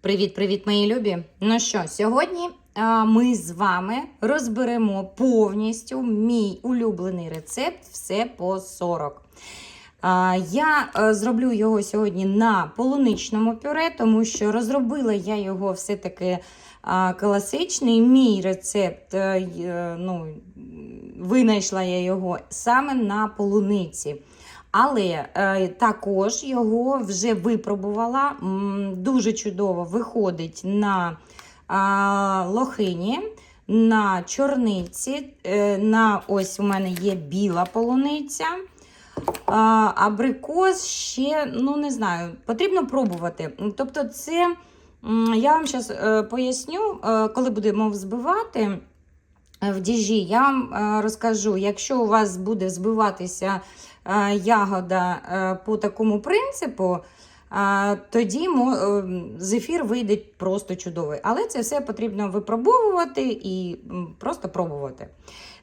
Привіт-привіт, мої любі! Ну що, сьогодні ми з вами розберемо повністю мій улюблений рецепт все по 40. А, я е, зроблю його сьогодні на полуничному пюре, тому що розробила я його все-таки класичний. Мій рецепт, е, е, ну, винайшла я його саме на полуниці. Але е, також його вже випробувала. Дуже чудово виходить на а, лохині, на чорниці. е, на ось у мене є біла полуниця. Абрикос ще, ну не знаю, потрібно пробувати. Тобто, це я вам зараз поясню, е, коли будемо взбивати. е, В діжі я вам е, розкажу, якщо у вас буде збиватися е, ягода е, по такому принципу, е, тоді е, зефір вийде просто чудовий. Але це все потрібно випробовувати і просто пробувати.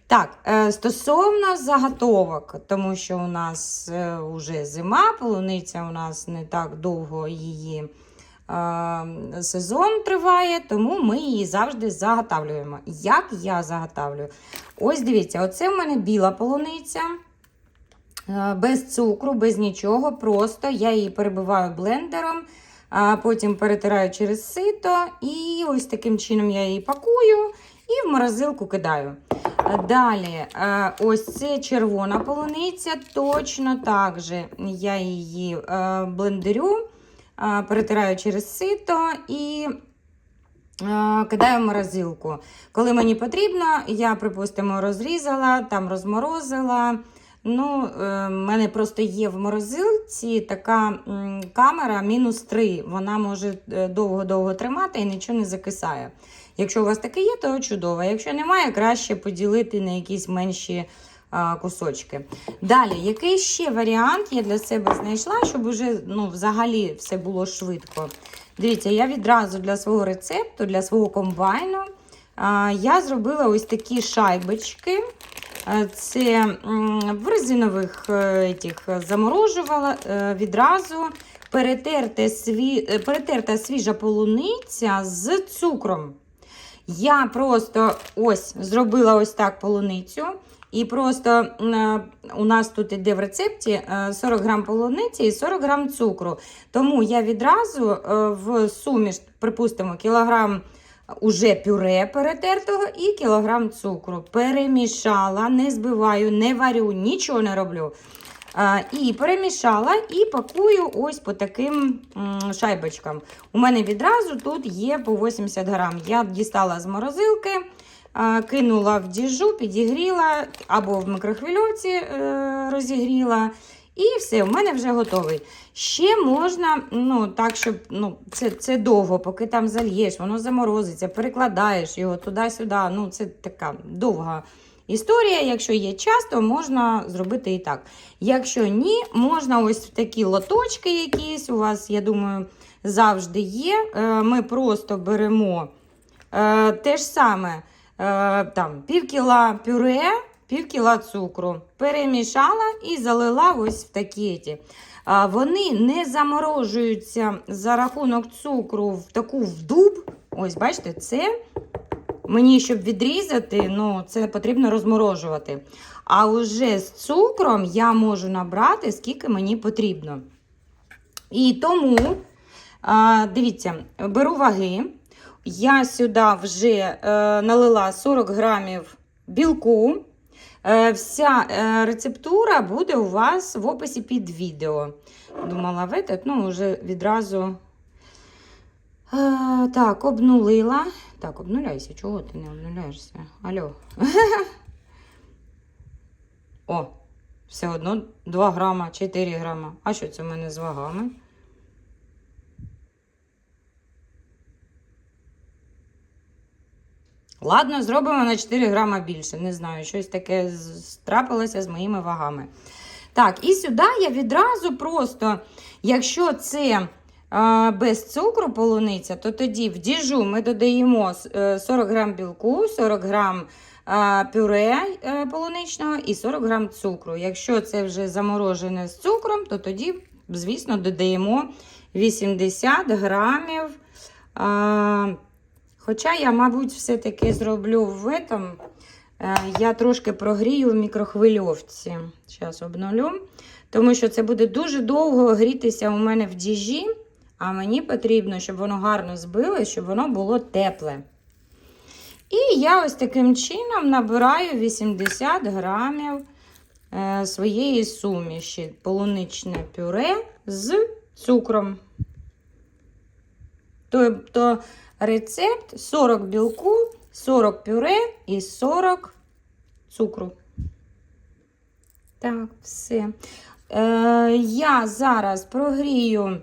Так, е, стосовно заготовок, тому що у нас вже зима, полуниця у нас не так довго її е, сезон триває, тому ми її завжди заготавлюємо. Як я заготавлюю? Ось дивіться, оце в мене біла полуниця. Е, Без цукру, без нічого. Просто я її перебиваю блендером, а потім перетираю через сито, і ось таким чином я її пакую і в морозилку кидаю. Далі, е, ось це червона полуниця, точно так же я її е, блендерю, перетираю через сито і кидаю в морозилку. Коли мені потрібно, я, припустимо, розрізала, там розморозила. Ну, е, в мене просто є в морозилці така камера мінус 3. Вона може е, довго-довго тримати і нічого не закисає. Якщо у вас таке є, то чудово. Якщо немає, краще поділити на якісь менші кусочки. Далі, який ще варіант я для себе знайшла, щоб уже ну, взагалі все було швидко. Дивіться, я відразу для свого рецепту, для свого комбайну, я зробила ось такі шайбочки. Е, Це в резинових е, заморожувала е, відразу е, перетерта свіжа полуниця з цукром. Я просто ось зробила ось так полуницю. І просто у нас тут іде в рецепті е, 40 грам полуниці і 40 грам цукру. Тому я відразу в суміш, припустимо, кілограм уже пюре перетертого і кілограм цукру. Перемішала, не збиваю, не варю, нічого не роблю. І перемішала і пакую ось по таким шайбочкам. У мене відразу тут є по 80 грам. Я дістала з морозилки, кинула в діжу, підігріла або в микрохвильовці е, розігріла. І все, у мене вже готовий. Ще можна, ну так, щоб ну, це, це довго, поки там зальєш, воно заморозиться, перекладаєш його туди-сюди. Ну, це така довга історія. Якщо є час, то можна зробити і так. Якщо ні, можна ось в такі лоточки якісь. У вас, я думаю, завжди є. Е, Ми просто беремо е, те ж саме е, там пів пюре, пів кіла цукру. Перемішала і залила ось в такі. ті. Вони не заморожуються за рахунок цукру в таку вдуб. Ось, бачите, це мені, щоб відрізати, ну, це потрібно розморожувати. А вже з цукром я можу набрати, скільки мені потрібно. І тому, дивіться, беру ваги. Я сюди вже е, налила 40 грамів білку. Е, Вся е, рецептура буде у вас в описі під відео. Думала, в ну, вже відразу. Е, Так, обнулила. Так, обнуляйся. Чого ти не обнуляєшся? Алло. О, все одно 2 грама, 4 грама. А що це в мене з вагами? Ладно, зробимо на 4 грама більше. Не знаю, щось таке трапилося з моїми вагами. Так, і сюди я відразу просто, якщо це а, без цукру полуниця, то тоді в діжу ми додаємо е, 40 грам білку, 40 грам а, пюре е, полуничного і 40 грам цукру. Якщо це вже заморожене з цукром, то тоді, звісно, додаємо 80 грамів А, хоча я, мабуть, все-таки зроблю в этом. Е, Я трошки прогрію в мікрохвильовці. Зараз обнулю. Тому що це буде дуже довго грітися у мене в діжі, а мені потрібно, щоб воно гарно збилось, щоб воно було тепле. І я ось таким чином набираю 80 грамів е, своєї суміші полуничне пюре з цукром. Тобто рецепт 40 білку, 40 пюре і 40 цукру. Так, все. Е, я зараз прогрію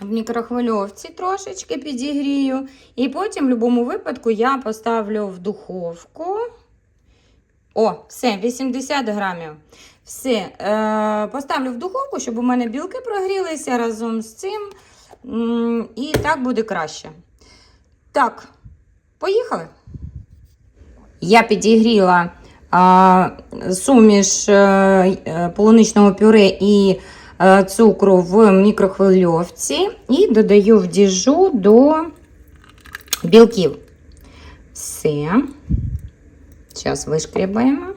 в мікрохвильовці трошечки підігрію. І потім, в будь-якому випадку, я поставлю в духовку. О, все, 80 грамів. Все, е, поставлю в духовку, щоб у мене білки прогрілися разом з цим. І так буде краще. Так, поїхали. Я підігріла а, суміш е, е, полуничного пюре і а, цукру в мікрохвильовці і додаю в діжу до білків. Все. Зараз вишкрібаємо.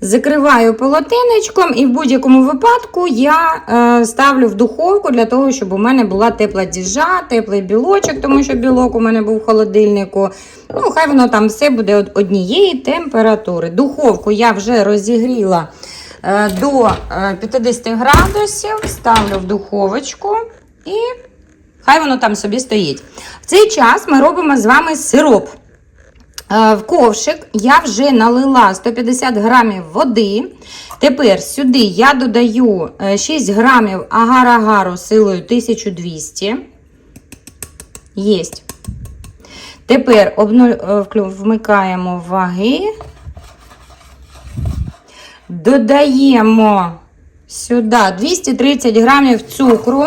Закриваю полотенечком і в будь-якому випадку я е, ставлю в духовку для того, щоб у мене була тепла діжа, теплий білочок, тому що білок у мене був в холодильнику. Ну, хай воно там все буде од- однієї температури. Духовку я вже розігріла е, до е, 50 градусів, ставлю в духовочку і хай воно там собі стоїть. В цей час ми робимо з вами сироп. Е, В ковшик я вже налила 150 грамів води. Тепер сюди я додаю е, 6 грамів агар-агару силою 1200. Єсть. Тепер е, вмикаємо ваги. Додаємо сюди 230 грамів цукру.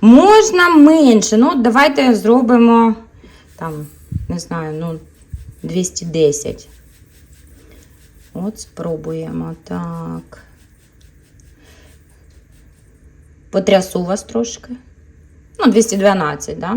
Можна менше. Ну, давайте зробимо там, не знаю, ну, 210. От спробуємо так. Потрясу вас трошки. Ну, 212, да?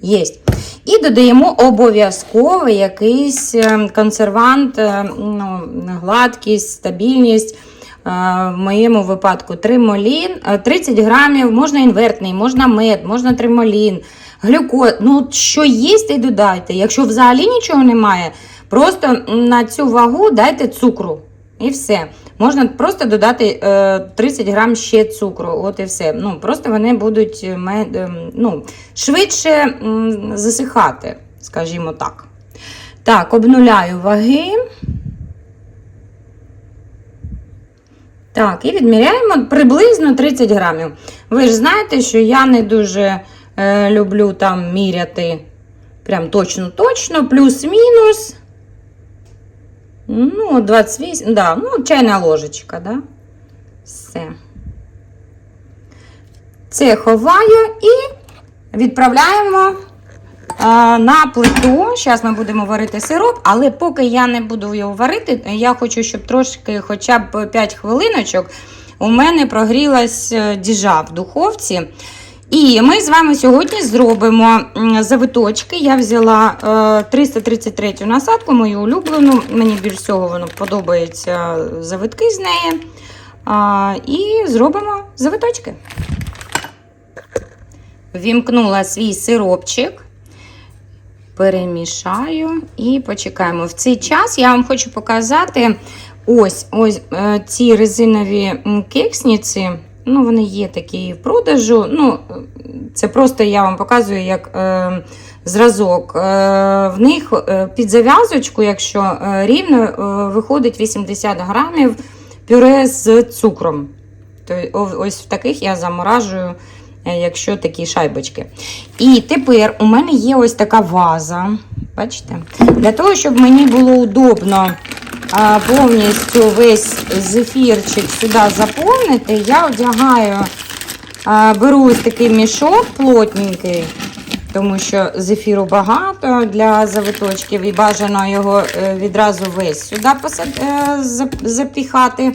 Єсть. І додаємо обов'язково якийсь е, консервант, е, ну, гладкість, стабільність. Е, В моєму випадку тримолін, е, 30 грамів, можна інвертний, можна мед, можна тримолін, глюкоз. Ну, що є, й додайте. Якщо взагалі нічого немає, просто на цю вагу дайте цукру. І все. Можна просто додати е, 30 грам ще цукру. От і все. Ну, просто вони будуть е, ем, ну, швидше засихати, скажімо так. Так, обнуляю ваги. Так, і відміряємо приблизно 30 грамів. Ви ж знаєте, що я не дуже е, люблю там міряти прям точно-точно, плюс-мінус. Ну, 28, да, ну, чайна ложечка, да? Все. Це ховаю і відправляємо а, на плиту. Зараз ми будемо варити сироп, але поки я не буду його варити, я хочу, щоб трошки, хоча б 5 хвилиночок, у мене прогрілась е, діжа в духовці. І ми з вами сьогодні зробимо завиточки. Я взяла е, 333 насадку, мою улюблену. Мені більш всього воно подобається завитки з неї. І зробимо завиточки. Вімкнула свій сиропчик. Перемішаю і почекаємо. В цей час я вам хочу показати ось ось е, ці резинові кексниці. Ну, вони є такі в продажу. Ну, це просто я вам показую як е, зразок. Е, в них е, під зав'язочку, якщо е, рівно, е, виходить 80 грамів пюре з цукром. То, ось в таких я заморажую, якщо такі шайбочки. І тепер у мене є ось така ваза. Бачите? Для того, щоб мені було удобно повністю весь зефірчик сюди заповнити, я одягаю, беру ось такий мішок плотненький, тому що зефіру багато для завиточків і бажано його е, відразу весь сюди е, запіхати.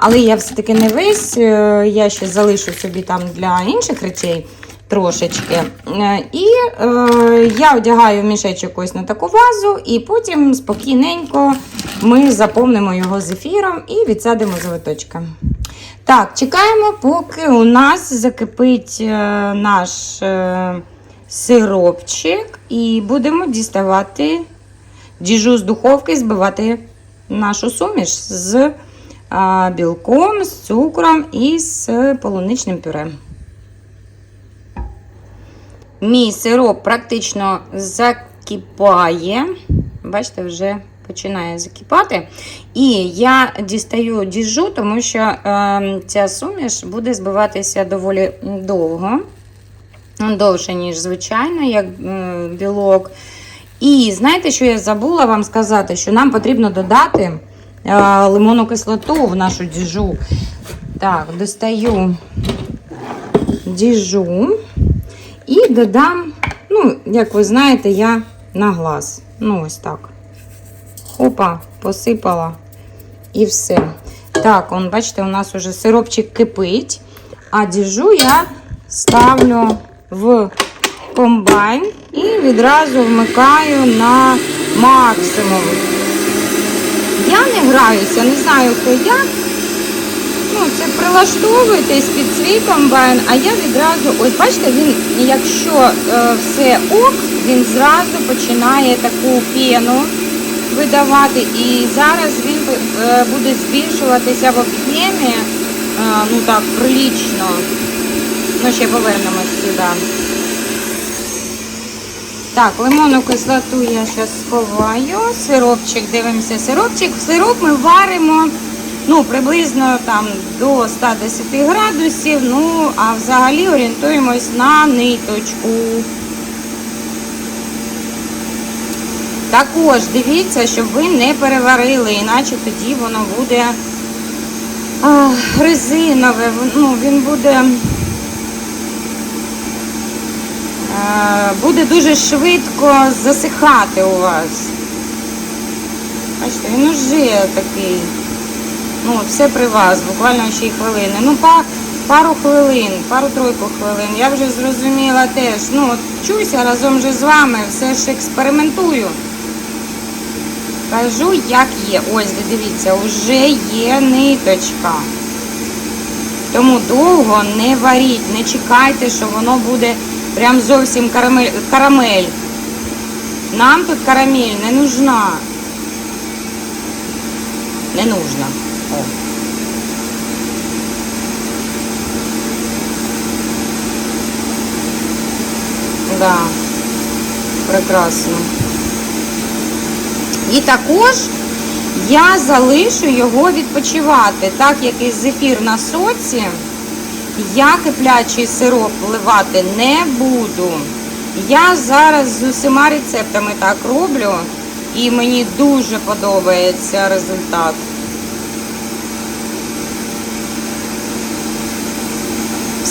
Але я все-таки не весь, е, я ще залишу собі там для інших речей. Трошечки. Е, І е, я одягаю мішечок ось на таку вазу, і потім спокійненько ми заповнимо його зефіром і відсадимо завиточка. Так, чекаємо, поки у нас закипить е, наш е, сиропчик, і будемо діставати діжу з духовки, збивати нашу суміш з білком, з цукром і з полуничним пюре. Мій сироп практично закипає. Бачите, вже починає закипати. І я дістаю діжу, тому що е, ця суміш буде збиватися доволі довго. Довше, ніж звичайно, як е, білок. І знаєте, що я забула вам сказати? Що нам потрібно додати е, лимонну кислоту в нашу діжу. Так, достаю діжу і додам, ну, як ви знаєте, я на глаз. Ну, ось так. Хопа, посипала і все. Так, он, бачите, у нас уже сиропчик кипить, а діжу я ставлю в комбайн і відразу вмикаю на максимум. Я не граюся, не знаю хто як. Це прилаштовуйтесь під свій комбайн, а я відразу, ось бачите, він, якщо е, все ок, він зразу починає таку пену видавати. І зараз він е, буде збільшуватися в об'ємі, е, ну так, прилічно. Ну, ще повернемось сюди. Так, лимонну кислоту я зараз сховаю. Сиропчик, дивимося, сиропчик. Сироп ми варимо ну, приблизно там до 110 градусів. Ну, а взагалі орієнтуємось на ниточку. Також дивіться, щоб ви не переварили, іначе тоді воно буде а, резинове. Ну, він буде. Е, буде дуже швидко засихати у вас. Бачите, він уже такий. Ну, все при вас, буквально ще й хвилини. Ну, па, пару хвилин, пару-тройку хвилин. Я вже зрозуміла теж. Ну, от вчуся разом же з вами, все ж експериментую. Кажу, як є. Ось, дивіться, вже є ниточка. Тому довго не варіть, не чекайте, що воно буде прям зовсім карамель. карамель. Нам тут карамель не нужна. Не нужна. О. Да, прекрасно. І також я залишу його відпочивати, так як і зефір на соці, я киплячий сироп вливати не буду. Я зараз з усіма рецептами так роблю, і мені дуже подобається результат.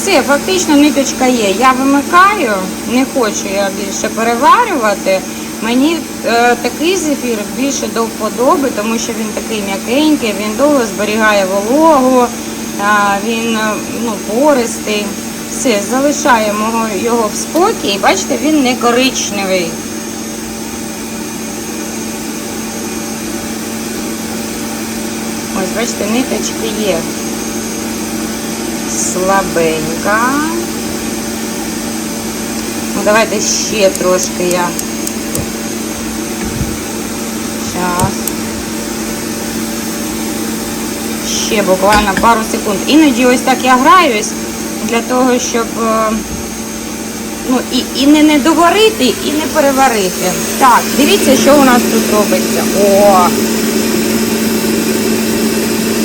Все, фактично ниточка є. Я вимикаю, не хочу я більше переварювати. Мені е, такий зефір більше до вподоби, тому що він такий м'якенький, він довго зберігає вологу, е, він е, ну, пористий. Все, залишаємо його в спокій. Бачите, він не коричневий. Ось, бачите, ниточки є. Слабенька. Ну, давайте ще трошки я. Зараз. Ще буквально пару секунд. Іноді ось так я граюсь для того, щоб е, ну, і, і не, не доварити, і не переварити. Так, дивіться, що у нас тут робиться. О!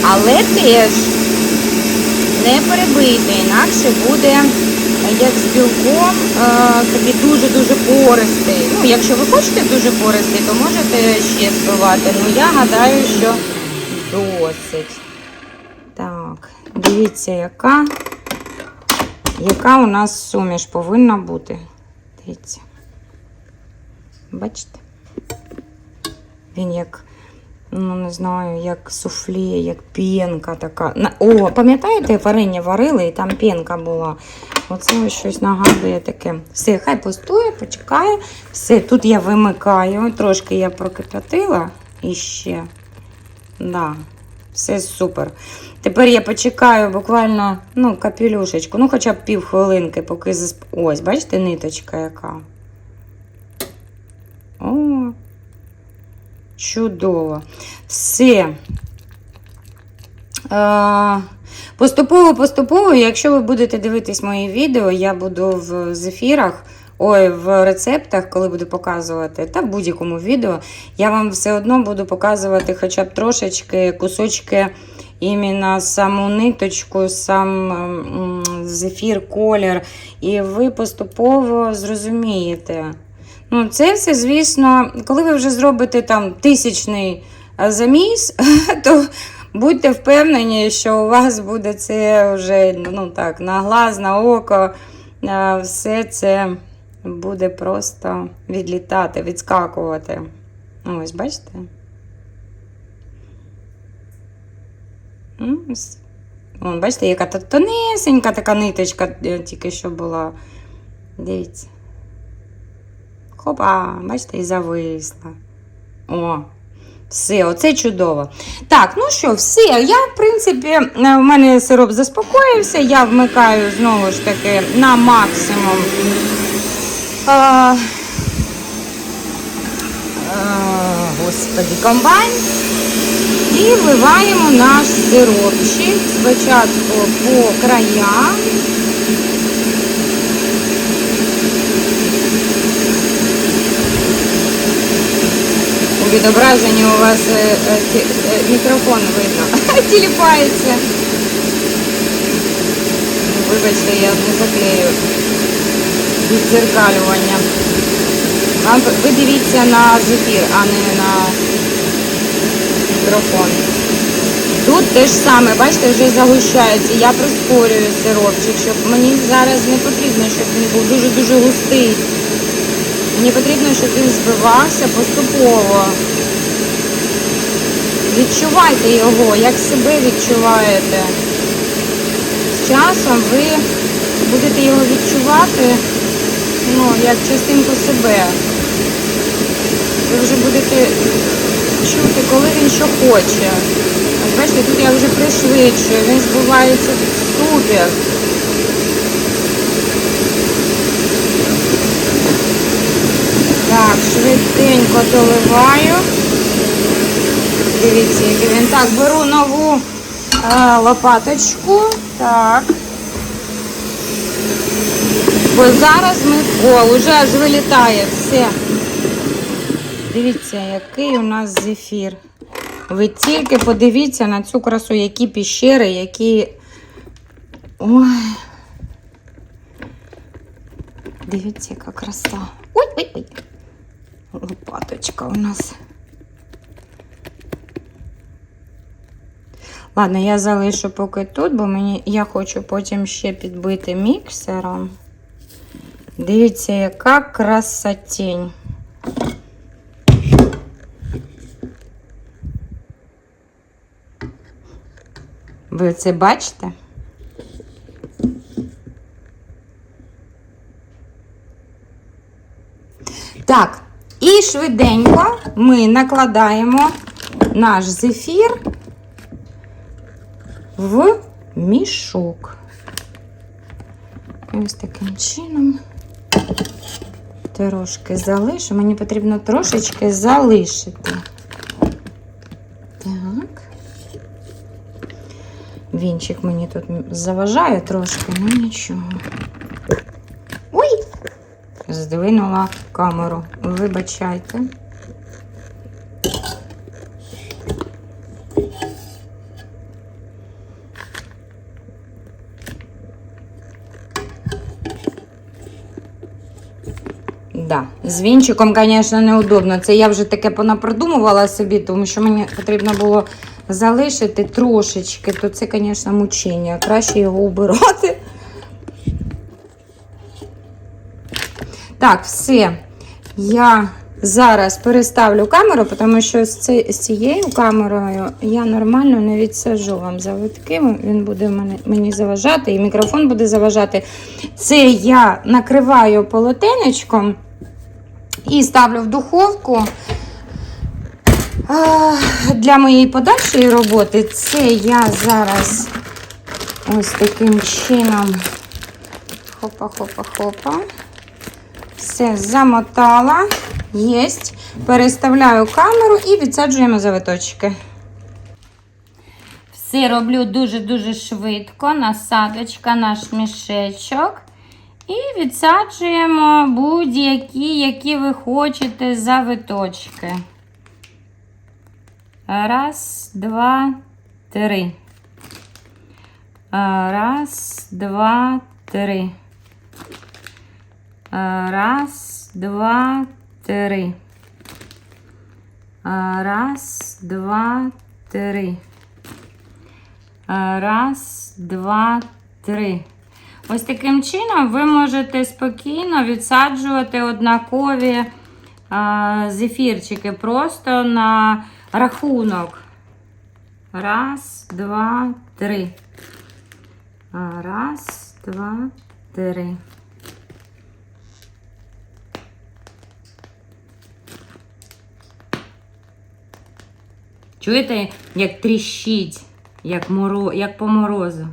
Але теж не перебити, інакше буде як з білком, е, такий дуже-дуже пористий. Ну, якщо ви хочете дуже пористий, то можете ще збивати. Ну, я гадаю, що досить. Так, дивіться, яка, яка у нас суміш повинна бути. Дивіться. Бачите? Він як ну не знаю, як суфле, як пінка така. О, пам'ятаєте, варення варили і там пінка була. Оце ось щось нагадує таке. Все, хай пустує, почекає. Все, тут я вимикаю. Трошки я прокип'ятила і ще. Да, все супер. Тепер я почекаю буквально ну, капелюшечку, ну хоча б пів хвилинки, поки засп... Ось, бачите, ниточка яка. О, чудово. Все. Е, Поступово, поступово, якщо ви будете дивитись мої відео, я буду в зефірах, ой, в рецептах, коли буду показувати, та в будь-якому відео, я вам все одно буду показувати хоча б трошечки кусочки іменно саму ниточку, сам зефір, колір, і ви поступово зрозумієте. Ну, це все, звісно, коли ви вже зробите там тисячний е, заміс, то будьте впевнені, що у вас буде це вже ну так, на глаз, на око. е, Все це буде просто відлітати, відскакувати. Ось, бачите? Ось. Вон, бачите, яка то тонесенька така ниточка е, тільки що була. Дивіться. Хопа, бачите, і зависла. О, все, оце чудово. Так, ну що, все. Я, в принципі, е, в мене сироп заспокоївся. Я вмикаю знову ж таки на максимум. А, а, господи, комбайн. І вливаємо наш сиропчик спочатку по краям. Відображенні у вас е, е, е, мікрофон видно. Тіліпається. Вибачте, я не заклею відзеркалювання. Вам ви дивіться на зефір, а не на мікрофон. Тут те ж саме, бачите, вже загущається. Я прискорюю сиропчик, щоб мені зараз не потрібно, щоб він був дуже-дуже густий. Мені потрібно, щоб він збивався поступово. Відчувайте його, як себе відчуваєте. З часом ви будете його відчувати ну, як частинку себе. Ви вже будете чути, коли він що хоче. Бачите, тут я вже пришвидшую, він збивається супер. Так, швиденько доливаю. Дивіться, який він. Так, беру нову е, лопаточку. Так. Бо зараз ми... О, вже аж вилітає все. Дивіться, який у нас зефір. Ви тільки подивіться на цю красу, які піщери, які. Ой. Дивіться, яка краса. Ой, ой, ой. Лопаточка у нас. Ладно, я залишу поки тут, бо мені я хочу потім ще підбити міксером. Дивіться, яка красотень. Ви це бачите? Так, і швиденько ми накладаємо наш зефір в мішок. Ось таким чином. Трошки залишу. Мені потрібно трошечки залишити. Так. Вінчик мені тут заважає трошки, ну нічого. Здвинула камеру. Вибачайте. Да. З вінчиком, звісно, неудобно. Це я вже таке понапродумувала собі, тому що мені потрібно було залишити трошечки, то це, звісно, мучення. Краще його убирати. Так, все. Я зараз переставлю камеру, тому що з, ці- з цією камерою я нормально не відсаджу вам завитки. Він буде мені заважати, і мікрофон буде заважати. Це я накриваю полотенечком і ставлю в духовку. Для моєї подальшої роботи це я зараз ось таким чином хопа-хопа-хопа. Все, замотала. Єсть. Переставляю камеру і відсаджуємо завиточки. Все роблю дуже-дуже швидко. Насадочка, наш мішечок. І відсаджуємо будь-які, які ви хочете завиточки. Раз, два, три. Раз, два, три. Раз, два, три. Раз, два, три. Раз, два, три. Ось таким чином ви можете спокійно відсаджувати однакові зефірчики просто на рахунок. Раз, два, три. Раз, два, три. Чуєте, як тріщить, як, моро, як по морозу?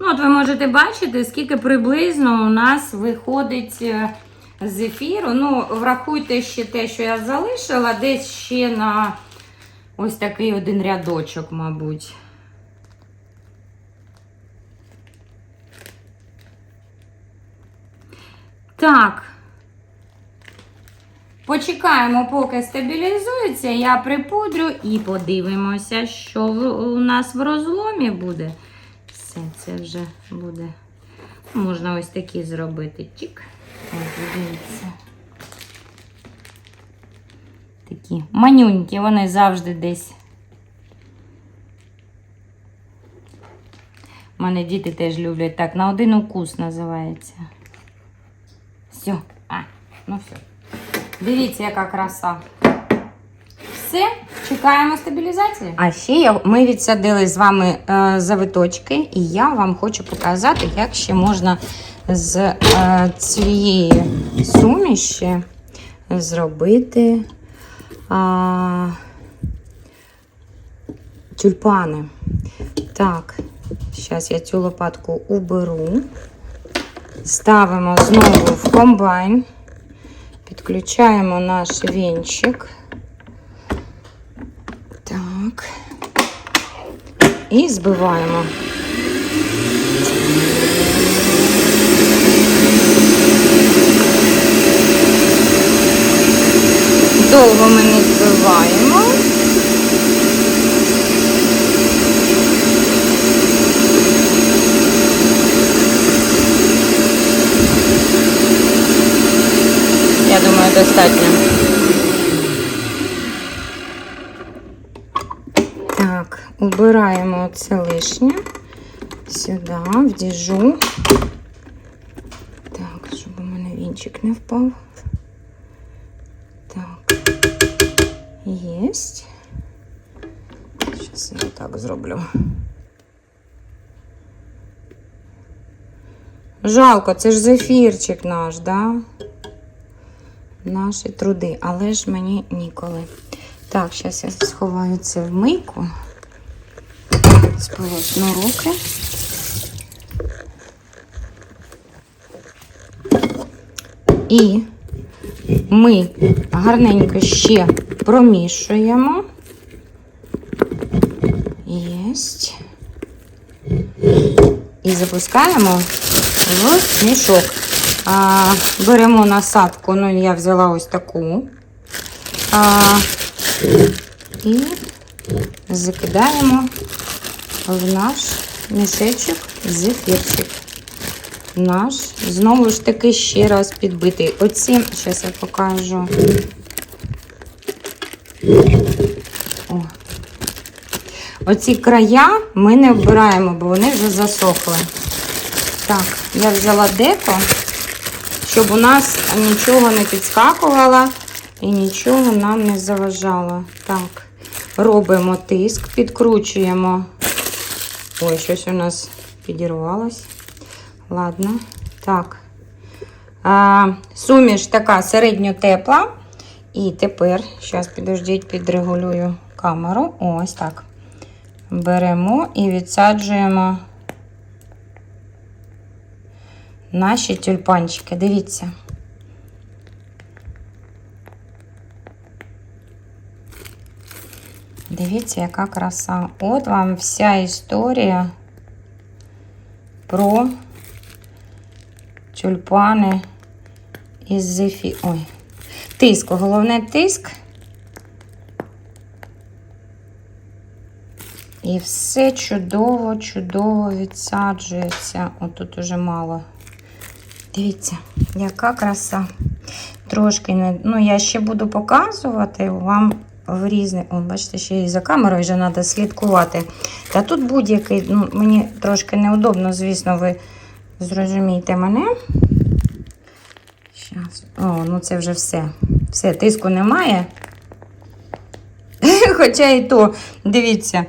Ну, от ви можете бачити, скільки приблизно у нас виходить е, з ефіру. Ну, врахуйте ще те, що я залишила, десь ще на ось такий один рядочок, мабуть. Так. Почекаємо, поки стабілізується, я припудрю і подивимося, що у нас в розломі буде. Все, це вже буде. Можна ось такі зробити. Чик. Ось, дивіться. Такі манюнькі, вони завжди десь. У мене діти теж люблять так. На один укус називається. Все. А, ну все. Дивіться, яка краса. Все, чекаємо стабілізації. А ще ми відсадили з вами е, завиточки, і я вам хочу показати, як ще можна з е, цієї суміші зробити а, тюльпани. Так, зараз я цю лопатку уберу. Ставимо знову в комбайн. Підключаємо наш вінчик. Так. І збиваємо. Довго ми не збиваємо. Я думаю, достатньо. Так, убираємо це лишнє сюди, в діжу. Так, щоб у мене вінчик не впав. Так. Єсть. Зараз я так зроблю. Жалко, це ж зефірчик наш, да? Наші труди, але ж мені ніколи. Так, зараз я сховаю це в мийку. Сполосну руки. І ми гарненько ще промішуємо. Єсть. І запускаємо в мішок. А, беремо насадку, ну я взяла ось таку. А, і закидаємо в наш мішечок зефірчик. Наш, знову ж таки, ще раз підбитий. Оці, зараз я покажу. О. Оці края ми не вбираємо, бо вони вже засохли. Так, я взяла деко, щоб у нас нічого не підскакувало і нічого нам не заважало. Так, робимо тиск, підкручуємо. Ой, щось у нас підірвалось. Ладно, так. А, суміш така середньо тепла. І тепер, зараз підождіть, підрегулюю камеру. Ось так. Беремо і відсаджуємо наші тюльпанчики. Дивіться. Дивіться, яка краса. От вам вся історія про тюльпани із зефі. Ой. Тиск, головне тиск. І все чудово, чудово відсаджується. Отут уже мало. Дивіться, яка краса. Трошки не. Ну, я ще буду показувати вам в різне. О, бачите, ще і за камерою вже треба слідкувати. Та тут будь-який, ну, мені трошки неудобно, звісно, ви зрозумієте мене. Щас. О, ну це вже все. Все, тиску немає. Хоча і то, дивіться.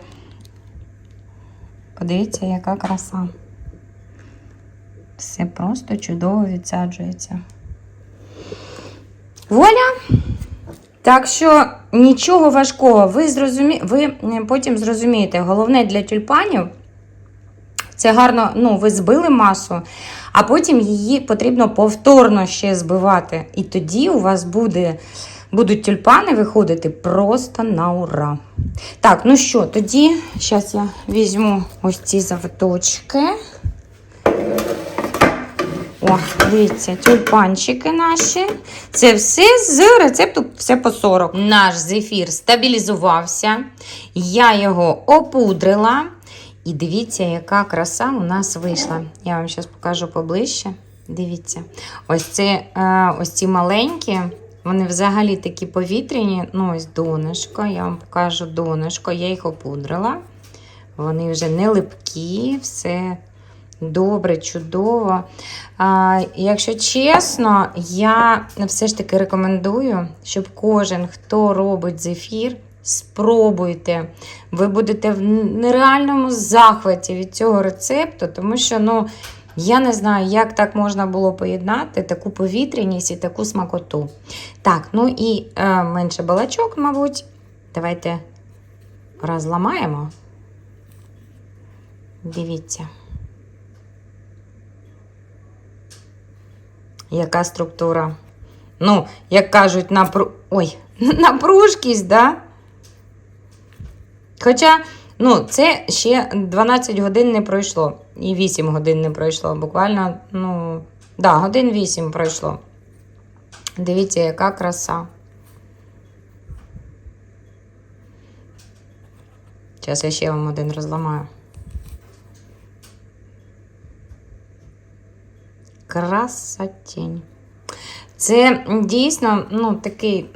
Подивіться, яка краса. Все просто чудово відсаджується. Воля! Так що нічого важкого, ви, зрозумі... ви потім зрозумієте. Головне для тюльпанів це гарно, ну, ви збили масу, а потім її потрібно повторно ще збивати. І тоді у вас буде, будуть тюльпани виходити просто на ура. Так, ну що, тоді, зараз я візьму ось ці завиточки. О, дивіться, тюльпанчики наші. Це все з рецепту все по 40. Наш зефір стабілізувався. Я його опудрила. І дивіться, яка краса у нас вийшла. Я вам зараз покажу поближче. Дивіться, ось це, е, ось ці маленькі, вони взагалі такі повітряні. Ну, ось донышко, я вам покажу донышко, я їх опудрила. Вони вже не липкі, все добре, чудово. А, якщо чесно, я все ж таки рекомендую, щоб кожен, хто робить зефір, спробуйте. Ви будете в нереальному захваті від цього рецепту, тому що, ну, я не знаю, як так можна було поєднати таку повітряність і таку смакоту. Так, ну і е, менше балачок, мабуть. Давайте розламаємо. Дивіться. Яка структура? Ну, як кажуть, напру... Ой, напружкість, да? Хоча, ну, це ще 12 годин не пройшло. І 8 годин не пройшло. Буквально, ну, да, годин 8 пройшло. Дивіться, яка краса. Зараз я ще вам один розламаю. Красотень. Це дійсно, ну, такий.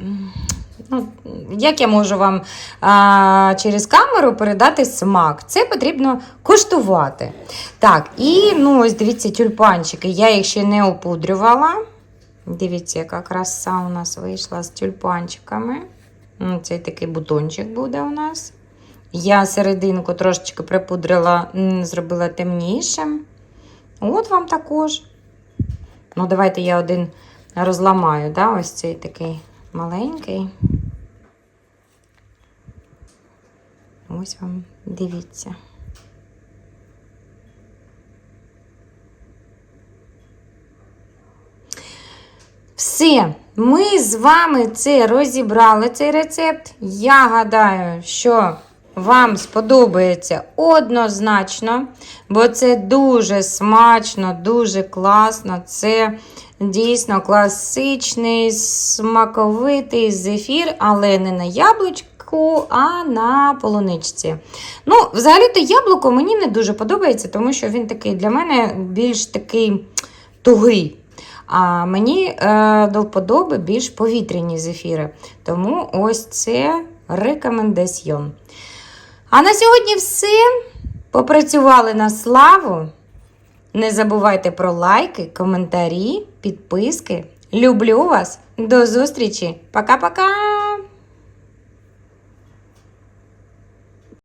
Ну, як я можу вам а, через камеру передати смак? Це потрібно коштувати. Так, і ну, ось дивіться, тюльпанчики. Я їх ще не опудрювала. Дивіться, яка краса у нас вийшла з тюльпанчиками. Ну, Цей такий бутончик буде у нас. Я серединку трошечки припудрила, зробила темнішим. От вам також. Ну, давайте я один розламаю, да? ось цей такий маленький. Ось вам дивіться. Все, ми з вами це розібрали цей рецепт. Я гадаю, що вам сподобається однозначно, бо це дуже смачно, дуже класно. Це дійсно класичний смаковитий зефір, але не на яблучку, а на полуничці. Ну, взагалі-то яблуко мені не дуже подобається, тому що він такий для мене більш такий тугий. А мені е, до вподоби більш повітряні зефіри. Тому ось це Не забувайте про лайки, коментарі, підписки. Люблю вас. До зустрічі. Пока-пока.